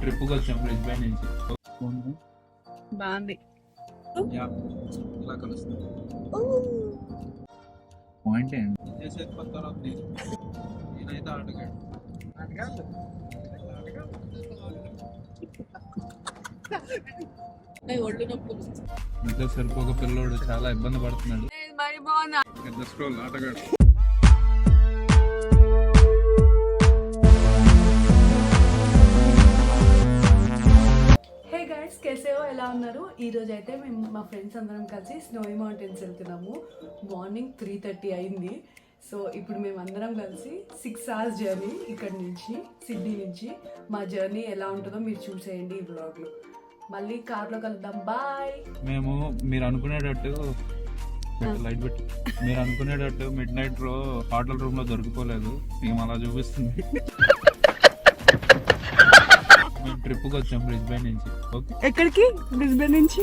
ట్రిప్కి వచ్చాం Brisbane నుంచి. బాగుంది. యా. ఇలా కలుస్తుంది పాయింట్ ఏంటి? చేసేది నేను నేనైతే ఒళ్ళు నొప్పులు. సరిపోక పిల్లోడు చాలా ఇబ్బంది పడుతున్నాడు. మరి బాగుందా పెద్ద స్క్రోల్ ఆటగాడు. ఉన్నారు. ఈ రోజు అయితే మేము మా ఫ్రెండ్స్ అందరం కలిసి స్నోయి మౌంటైన్స్ వెళ్తున్నాము. మార్నింగ్ త్రీ థర్టీ అయింది. సో ఇప్పుడు మేము అందరం కలిసి సిక్స్ అవర్స్ జర్నీ ఇక్కడ నుంచి సిడ్నీ నుంచి. మా జర్నీ ఎలా ఉంటుందో మీరు చూసేయండి ఈ బ్లాగ్లో మళ్ళీ కార్లో కలుద్దాం. బాయ్! మేము మీరు అనుకునేటట్టు లైట్ పెట్టి మీరు అనుకునేటట్టు మిడ్ నైట్లో హోటల్ రూమ్లో దొరికిపోలేదు. మేము అలా చూపిస్తుంది. మేము ట్రిప్కి వచ్చాం బ్రిడ్జ్ బై నుంచి. ఓకే? ఎక్కడికి? బ్రిస్బెన్ నుంచి?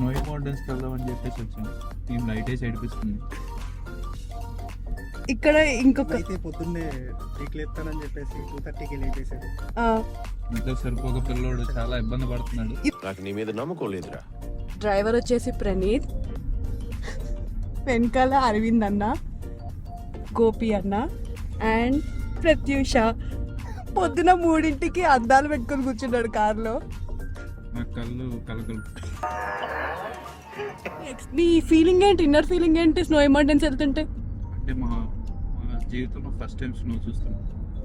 నోయి మౌంటైన్స్కి వెళ్దాం అని చెప్పేసి వచ్చాం. మేము లైట్ వేసి ఏడిపిస్తుంది? ఇక్కడ ఇంకొక అయితే పొద్దున్నే టీకి లేపుతానని చెప్పేసి టూ థర్టీకి లేపేశాడు ఇంట్లో సరిపోక పిల్లోడు చాలా ఇబ్బంది పడుతున్నాడు. నాకు నీ మీద నమ్మకం లేదురా. డ్రైవర్ వచ్చేసి ప్రణీత్. వెనకాల అరవింద్ అన్న గోపి అన్న అండ్ ప్రత్యూష. పొద్దున మూడింటికి అద్దాలు పెట్టుకొని కూర్చున్నాడు కార్లో. నా కళ్ళు కలకలు. నీ ఫీలింగ్ ఏంటి? ఇన్నర్ ఫీలింగ్ ఏంటి? స్నో ఎమర్జెన్సీ వెళ్తుంటే? అంటే మా మా జీవితంలో ఫస్ట్ టైం స్నో చూస్తున్నాం.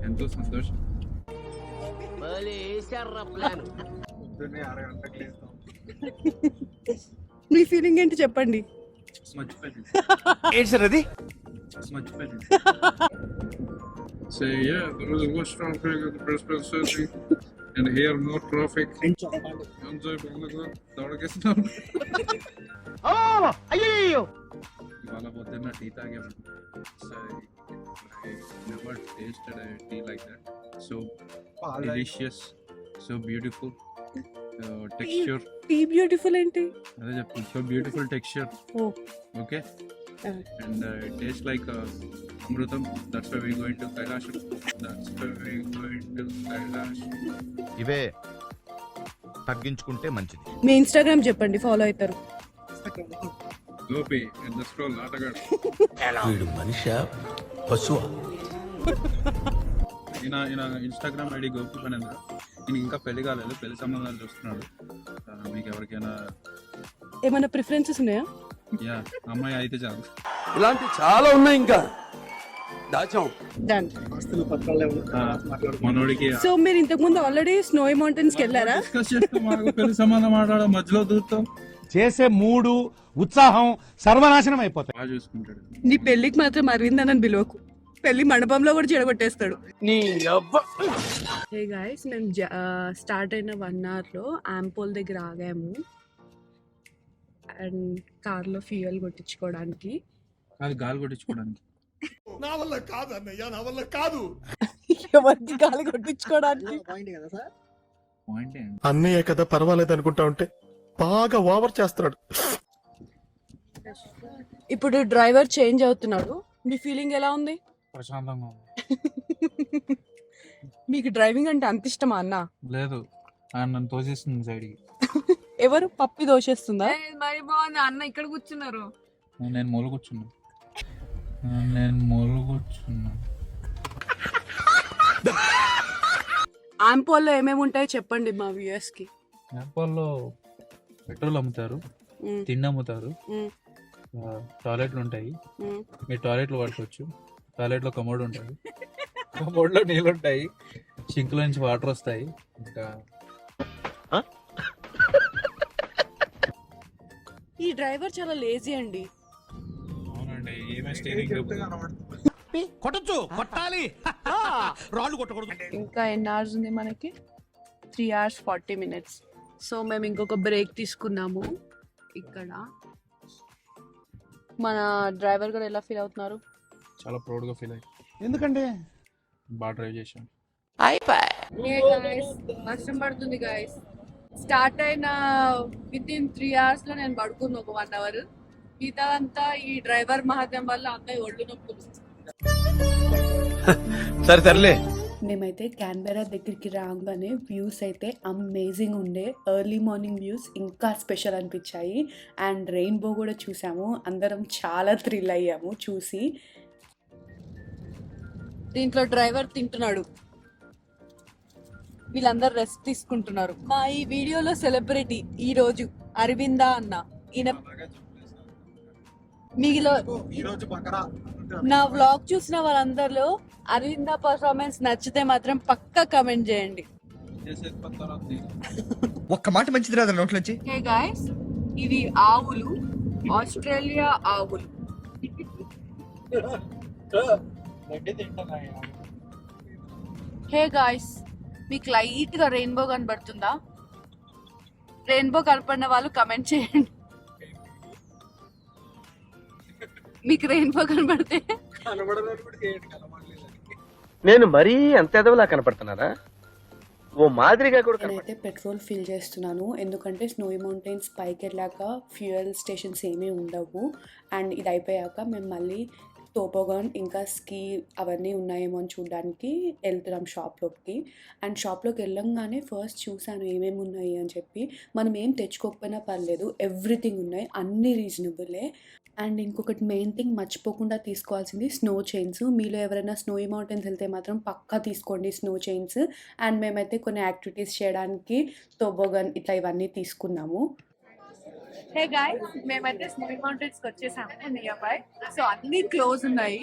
ఎంతో సంతోషం. మీ ఫీలింగ్ ఏంటి చెప్పండి? మర్చిపోయింది ఏంటి సార్ అది? మర్చిపోయింది So yeah, there was a worst traffic at the Brisbane City, and here more traffic. Enjoy Bangladesh. దొడకేస్తున్నాం ఇవాళ పొద్దున్న tea తాగాము so never tasted tea like that so delicious so beautiful texture tea beautiful ఏంటి అదే చెప్పు so beautiful texture Oh. Okay Uh. And taste like Amrutham that's why we going to Kailash that's why we going to Kailash ఇవే తగ్గించుకుంటే మంచిది. మీ Instagram చెప్పండి follow అవుతారు. Gopi the scroll ఆటగాడు వీడు మనిషి పశువా? ఈయన ఈయన ఇన్స్టాగ్రామ్ ఐడి గోపి పనేంద్ర. ఈయన ఇంకా పెళ్ళి కాలేదు పెళ్ళి సంబంధాలు చూస్తున్నాడు. మీకు ఎవరికైనా ఏమైనా ప్రిఫరెన్సెస్ ఉన్నాయా? యా అమ్మాయి అయితే చాలు. ఇలాంటి చాలా ఉన్నాయి ఇంకా. దాచాం. మనోడికి సో మీరు ఇంతకు ముందు ఆల్రెడీ స్నో మౌంటైన్స్కి వెళ్ళారా? డిస్కస్ చేస్తాం మాకు పెళ్ళి సంబంధం మాట్లాడ మధ్యలో దూరుతాం. చేసే మూడు ఉత్సాహం సర్వనాశనం అయిపోతాయి. బాగా చూసుకుంటాడు. నీ పెళ్ళికి మాత్రం అరవింద్ అని పిలువకు. పెళ్ళి మండపంలో కూడా చెడగొట్టేస్తాడు. నీ అవ్వ. హే గాయస్ మేము స్టార్ట్ అయిన వన్ అవర్లో ఆంపోల్ దగ్గర ఆగాము. అండ్ కార్లో ఫ్యూయల్ కొట్టించుకోవడానికి. అది గాలి కొట్టించుకోవడానికి. నా వల్ల కాదు అన్నయ్య నా వల్ల కాదు. ఎవరికి గాలి కొట్టించుకోవడానికి? పాయింట్ కదా సార్? పాయింట్ ఏంటి? అన్నయ్య కదా పర్వాలేదు అనుకుంటా ఉంటే బాగా ఓవర్ చేస్తున్నాడు. ఇప్పుడు డ్రైవర్ చేంజ్ అవుతున్నాడు. మీ ఫీలింగ్ ఎలా ఉంది? ప్రశాంతంగా ఉంది. మీకు డ్రైవింగ్ అంటే అంత ఇష్టమా అన్న? లేదు. ఆయన నన్ను తోసేస్తుంది సైడ్కి. ఎవరు? పప్పి దోషేస్తుందా? మరి బాగుంది? అన్న ఇక్కడ కూర్చున్నారు. నేను మూల కూర్చున్నా. నేను మూల కూర్చున్నా. ఆంపోల్లో ఏమేమి ఉంటాయో చెప్పండి మా వ్యూయర్స్కి. నేపాల్లో పెట్రోల్ అమ్ముతారు మ్మ్. తిండి అమ్ముతారు టాయిలెట్లు ఉంటాయి. మీరు టాయిలెట్లు వాడుకోవచ్చు. టాయిలెట్లో కమోడ్ ఉంటుంది. కమోడ్లో నీళ్ళు ఉంటాయి. సింక్లో నుంచి వాటర్ వస్తాయి. ఇంకా ఈ డ్రైవర్ చాలా లేజీ అండి. అవునండి ఏమే స్టీరింగ్ కొట్టచ్చు కొట్టాలి. రాళ్ళు కొట్టకూడదు. ఇంకా ఎన్ని అవర్స్ ఉంది మనకి? Three hours forty minutes so మేము ఇంకొక బ్రేక్ తీసుకున్నాము. ఇక్కడ. మన డ్రైవర్ గారు ఎలా ఫీల్ అవుతున్నారు? చాలా ప్రౌడ్గా ఫీల్ అయ్యి ఎందుకంటే బాగా డ్రైవ్ చేశాను వర్షం పడుతుంది గాయస్ స్టార్ట్ అయిన విత్ ఇన్ త్రీ అవర్స్లో నేను పడుకున్నా ఒక వన్ అవర్ మిగతా అంతా ఈ డ్రైవర్ మహత్యం వల్ల అన్నయ్య ఒళ్ళు నొప్పులు. సరే సర్లే. మేమైతే క్యాన్బెరా దగ్గరికి రాగానే వ్యూస్ అయితే అమేజింగ్ ఉండే. ఎర్లీ మార్నింగ్ వ్యూస్ ఇంకా స్పెషల్ అనిపించాయి. అండ్ రెయిన్బో కూడా చూసాము. అందరం చాలా థ్రిల్ అయ్యాము చూసి. దీంట్లో డ్రైవర్ తింటున్నాడు. వీళ్ళందరూ రెస్ట్ తీసుకుంటున్నారు మా ఈ వీడియోలో సెలబ్రిటీ ఈ రోజు అరవింద అన్న ఈయన మీలో నా వ్లాగ్ చూసిన వాళ్ళందరిలో అరవింద పర్ఫార్మెన్స్ నచ్చితే మాత్రం పక్కా కమెంట్ చేయండి. ఒక్క మాట మంచిది రాదు నోట్లోంచి హే గాయస్ ఇవి ఆవులు ఆస్ట్రేలియా ఆవులు హే గాయస్ మీకు లైట్గా రెయిన్బో కనబడుతుందా? రెయిన్బో కనపడిన వాళ్ళు కమెంట్ చేయండి. మీకు రెయిన్బో కనబడితే? నేను మరీ అంత ఎదవలా కనపడుతున్నానా? ఓ మాదిరిగా కూడా నేనైతే పెట్రోల్ ఫిల్ చేస్తున్నాను. ఎందుకంటే స్నోయి మౌంటైన్స్ పైకి వెళ్ళాక ఫ్యూయల్ స్టేషన్స్ ఏమీ ఉండవు. అండ్ ఇది అయిపోయాక మేము మళ్ళీ టోపోగాన్ ఇంకా స్కీ అవన్నీ ఉన్నాయేమో అని చూడడానికి వెళ్తున్నాం షాప్లోకి. అండ్ షాప్లోకి వెళ్ళంగానే ఫస్ట్ చూసాను ఏమేమి ఉన్నాయి అని చెప్పి. మనం ఏం తెచ్చుకోకపోయినా పర్లేదు ఎవ్రీథింగ్ ఉన్నాయి అన్ని రీజనబులే. అండ్ ఇంకొకటి మెయిన్ థింగ్ మర్చిపోకుండా తీసుకోవాల్సింది స్నో చైన్స్. మీలో ఎవరైనా స్నోయి మౌంటైన్స్ వెళ్తే మాత్రం పక్కా తీసుకోండి స్నో చైన్స్. అండ్ మేమైతే కొన్ని యాక్టివిటీస్ చేయడానికి తోబోగన్ ఇట్లా ఇవన్నీ తీసుకున్నాము. హే గాయ్ మేమైతే స్నోయి మౌంటైన్స్కి వచ్చేసాము నియర్ బై సో అన్ని క్లోజ్ ఉన్నాయి.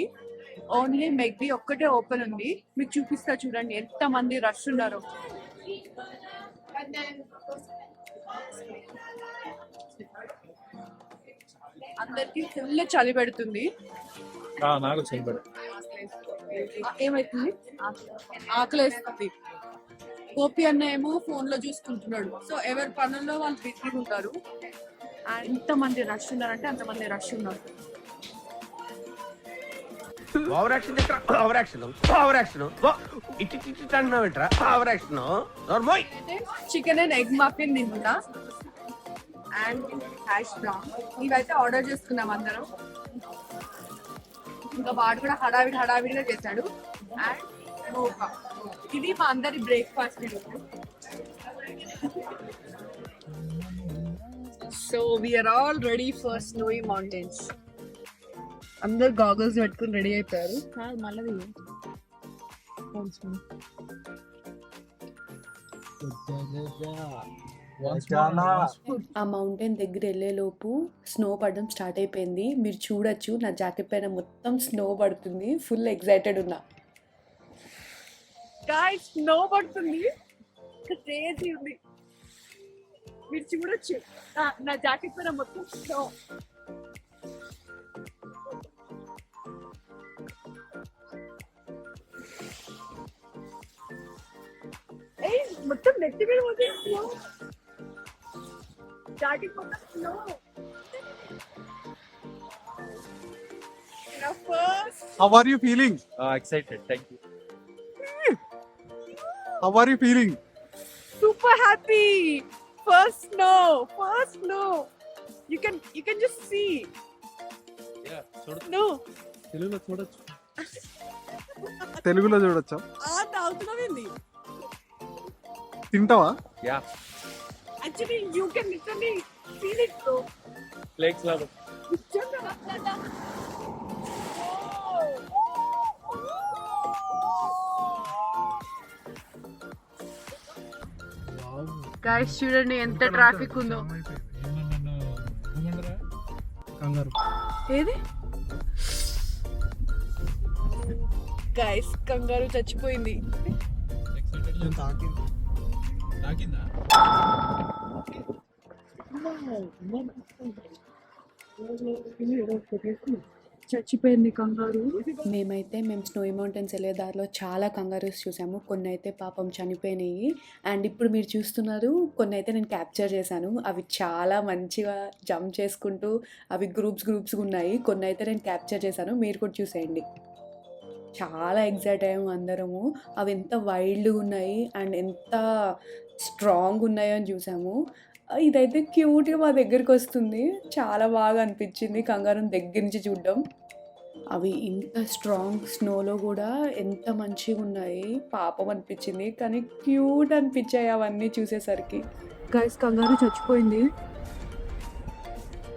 ఓన్లీ మెగ్బీ ఒక్కటే ఓపెన్ ఉంది. మీకు చూపిస్తా చూడండి ఎంత మంది రష్ ఉన్నారు. అందరికి ఫుల్ చలి పెడుతుంది. నాకు చేయబడి ఆ, ఏమైతుంది? ఆకలేస్తుంది. గోపి అన్న ఏమో ఫోన్లో చూసుకుంటున్నాడు. సో ఎవరి పనుల్లో వాళ్ళు బిజీగా ఉంటారు. అండ్ ఇంతమంది రష్ ఉన్నారంటే అంతమంది రష్ ఉన్నారు. Over action over action over action ఇటు ఇటు ఓవర్ యాక్షన్ నోర్మోయ్ చికెన్ అండ్ ఎగ్ మఫిన్ తింటున్నా. అండ్ హ్యాష్ బ్రౌన్ ఇవైతే ఆర్డర్ చేసుకున్నాం అందరం. ఇంకా వాడు కూడా హడావిడి హడావిడిగా చేశాడు. అండ్ ఇది మా అందరి breakfast so we are all ready for snowy mountains అందరు గాగల్స్ పెట్టుకుని రెడీ అయిపోయారు. మళ్ళీ. ఆ మౌంటైన్ దగ్గర వెళ్ళేలోపు స్నో పడడం స్టార్ట్ అయిపోయింది. మీరు చూడొచ్చు నా జాకెట్ పైన మొత్తం స్నో పడుతుంది. ఫుల్ ఎక్సైటెడ్ ఉన్నా. స్నో పడుతుంది. క్రేజీ ఉంది. మీరు చూడొచ్చు నా- నా జాకెట్ పైన మొత్తం స్నో ఏయ్ మొత్తం నెత్తి మీద పోతే స్నో జాకెట్ మొత్తం snow first how are you feeling excited thank you how are you feeling super happy. First snow, first snow. You can you can just see. No. తెలుగులో చూడొచ్చు. తెలుగులో చూడొచ్చా? ఆ తాగుతున్నావేంది తింటావా? Actually you can literally feel it bro flakes లాగా. నిజంగా guys చూడండి ఎంత ట్రాఫిక్ ఉందో. ఏది? గైస్ కంగారు చచ్చిపోయింది. తాకిందా చచ్చిపోయింది కంగారు? మేమైతే మేము స్నోయి మౌంటైన్స్ వెళ్ళే దారిలో చాలా కంగారూస్ చూసాము. కొన్ని అయితే పాపం చనిపోయినాయి. అండ్ ఇప్పుడు మీరు చూస్తున్నారు కొన్ని అయితే నేను క్యాప్చర్ చేశాను. అవి చాలా మంచిగా జంప్ చేసుకుంటూ అవి గ్రూప్స్ గ్రూప్స్గా ఉన్నాయి. కొన్ని అయితే నేను క్యాప్చర్ చేశాను. మీరు కూడా చూసేయండి. చాలా ఎగ్జైట్ అయ్యాము అందరము. అవి ఎంత వైల్డ్గా ఉన్నాయి అండ్ ఎంత స్ట్రాంగ్ ఉన్నాయో అని చూసాము. ఇదైతే క్యూట్గా మా దగ్గరికి వస్తుంది చాలా బాగా అనిపించింది కంగారం దగ్గర నుంచి చూడడం. అవి ఇంత స్ట్రాంగ్ స్నోలో కూడా ఎంత మంచిగా ఉన్నాయి. పాపం అనిపించింది కానీ క్యూట్ అనిపించాయి అవన్నీ చూసేసరికి. గైస్ కంగారు చచ్చిపోయింది.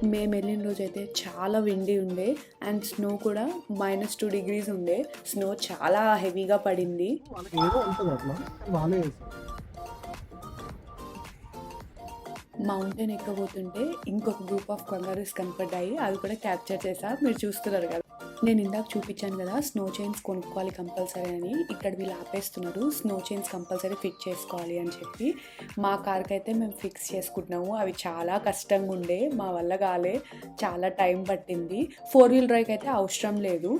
మేము వెళ్ళిన రోజు అయితే చాలా విండి ఉండే అండ్ స్నో కూడా మైనస్ టూ డిగ్రీస్ ఉండే. స్నో చాలా హెవీగా పడింది. మౌంటైన్ ఎక్కబోతుంటే ఇంకొక గ్రూప్ ఆఫ్ కంగారూస్ కనపడ్డాయి. అవి కూడా క్యాప్చర్ చేశారు మీరు చూస్తున్నారు కదా. నేను ఇందాక చూపించాను కదా స్నో చైన్స్ కొనుక్కోవాలి కంపల్సరీ అని. ఇక్కడ వీళ్ళు ఆపేస్తున్నారు. స్నో చైన్స్ కంపల్సరీ ఫిట్ చేసుకోవాలి అని చెప్పి. మా కార్కి అయితే మేము ఫిక్స్ చేసుకుంటున్నాము. అవి చాలా కష్టంగా ఉండే మా వల్ల కాలే. చాలా టైం పట్టింది. ఫోర్ వీల్ డ్రైవ్కి అయితే అవసరం లేదు.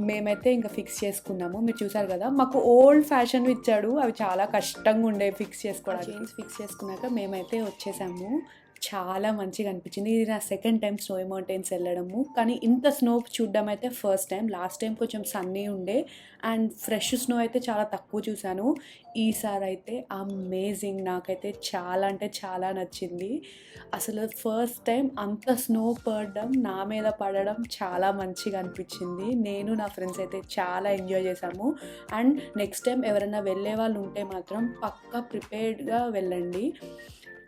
మేమైతే ఇంకా ఫిక్స్ చేసుకున్నాము. మీరు చూసారు కదా మాకు ఓల్డ్ ఫ్యాషన్ ఇచ్చాడు. అవి చాలా కష్టంగా ఉండే ఫిక్స్ చేసుకోవడానికి. ఫిక్స్ చేసుకున్నాక మేమైతే వచ్చేసాము. చాలా మంచిగా అనిపించింది. ఇది నా సెకండ్ టైం స్నో మౌంటైన్స్ వెళ్ళడము. కానీ ఇంత స్నో చూడడం అయితే ఫస్ట్ టైం లాస్ట్ టైం కొంచెం సన్నీ ఉండే. అండ్ ఫ్రెష్ స్నో అయితే చాలా తక్కువ చూశాను. ఈసారి అయితే అమేజింగ్ నాకైతే చాలా అంటే చాలా నచ్చింది. అసలు ఫస్ట్ టైం అంత స్నో పడడం నా మీద పడడం చాలా మంచిగా అనిపించింది. నేను నా ఫ్రెండ్స్ అయితే చాలా ఎంజాయ్ చేశాము. అండ్ నెక్స్ట్ టైం ఎవరైనా వెళ్ళే వాళ్ళు ఉంటే మాత్రం పక్కా ప్రిపేర్డ్గా వెళ్ళండి.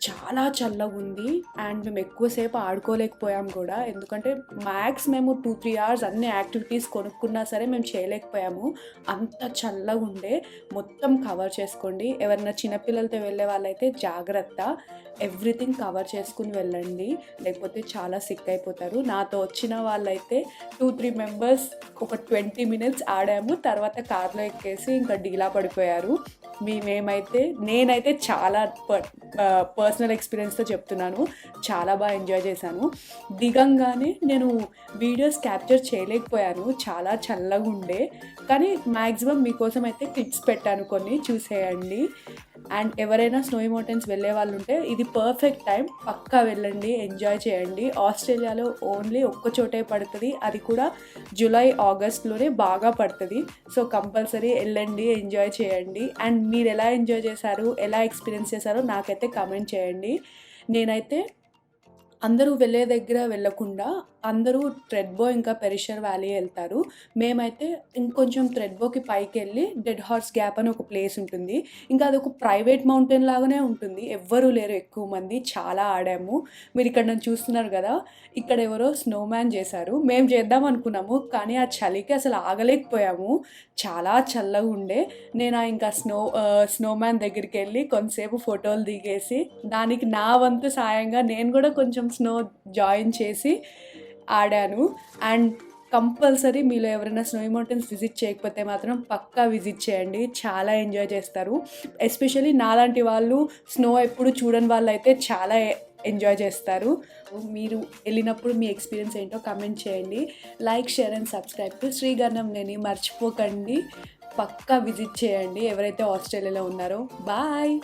చాలా చల్లగా ఉంది అండ్ మేము ఎక్కువసేపు ఆడుకోలేకపోయాం కూడా. ఎందుకంటే మ్యాక్స్ మేము టూ త్రీ అవర్స్ అన్ని యాక్టివిటీస్ కొనుక్కున్నా సరే మేము చేయలేకపోయాము. అంత చల్లగా ఉండే. మొత్తం కవర్ చేసుకోండి. ఎవరైనా చిన్నపిల్లలతో వెళ్ళే వాళ్ళైతే జాగ్రత్త. ఎవ్రీథింగ్ కవర్ చేసుకుని వెళ్ళండి. లేకపోతే చాలా సిక్ అయిపోతారు. నాతో వచ్చిన వాళ్ళైతే టూ త్రీ మెంబర్స్ ఒక ట్వంటీ మినిట్స్ ఆడాము. తర్వాత కార్లో ఎక్కేసి ఇంకా డీలా పడిపోయారు. మేమైతే నేనైతే చాలా పర్సనల్ ఎక్స్పీరియన్స్తో చెప్తున్నాను. చాలా బాగా ఎంజాయ్ చేశాను. దిగంగానే నేను వీడియోస్ క్యాప్చర్ చేయలేకపోయాను. చాలా చల్లగా ఉండే కానీ మ్యాక్సిమం మీకోసం అయితే క్లిప్స్ పెట్టాను కొన్ని. చూసేయండి. అండ్ ఎవరైనా స్నో మౌంటైన్స్ వెళ్ళే వాళ్ళు ఉంటే ఇది పర్ఫెక్ట్ టైం పక్కా వెళ్ళండి ఎంజాయ్ చేయండి. ఆస్ట్రేలియాలో ఓన్లీ ఒక్క చోటే పడుతుంది. అది కూడా జూలై ఆగస్ట్లోనే బాగా పడుతుంది. సో కంపల్సరీ వెళ్ళండి ఎంజాయ్ చేయండి. అండ్ మీరు ఎలా ఎంజాయ్ చేశారు ఎలా ఎక్స్పీరియన్స్ చేశారో నాకైతే కామెంట్ చేయండి. నేనైతే అందరూ వెళ్ళే దగ్గర వెళ్ళకుండా అందరూ థ్రెడ్బో ఇంకా పెరిషర్ వ్యాలీ వెళ్తారు. మేమైతే ఇంకొంచెం థ్రెడ్బోకి పైకి వెళ్ళి డెడ్ హార్స్ గ్యాప్ అని ఒక ప్లేస్ ఉంటుంది. ఇంకా అది ఒక ప్రైవేట్ మౌంటైన్ లాగానే ఉంటుంది. ఎవ్వరూ లేరు ఎక్కువ మంది చాలా ఆడాము. మీరు ఇక్కడ నన్ను చూస్తున్నారు కదా ఇక్కడ ఎవరో స్నో మ్యాన్ చేశారు. మేము చేద్దాం అనుకున్నాము కానీ ఆ చలికి అసలు ఆగలేకపోయాము. చాలా చల్లగా ఉండే. నేను ఆ ఇంకా స్నో స్నోమ్యాన్ దగ్గరికి వెళ్ళి కొంతసేపు ఫోటోలు దిగేసి దానికి నా వంతు సాయంగా నేను కూడా కొంచెం స్నో జాయిన్ చేసి ఆడాను. అండ్ కంపల్సరీ మీలో ఎవరైనా స్నో మౌంటైన్స్ విజిట్ చేయకపోతే మాత్రం పక్కా విజిట్ చేయండి. చాలా ఎంజాయ్ చేస్తారు. ఎస్పెషల్లీ నాలాంటి వాళ్ళు స్నో ఎప్పుడు చూడని వాళ్ళు అయితే చాలా ఎంజాయ్ చేస్తారు. మీరు వెళ్ళినప్పుడు మీ ఎక్స్పీరియన్స్ ఏంటో కమెంట్ చేయండి. Like share and subscribe to శ్రీగర్ణం నేను. మర్చిపోకండి. పక్కా విజిట్ చేయండి. ఎవరైతే ఆస్ట్రేలియాలో ఉన్నారో. బాయ్!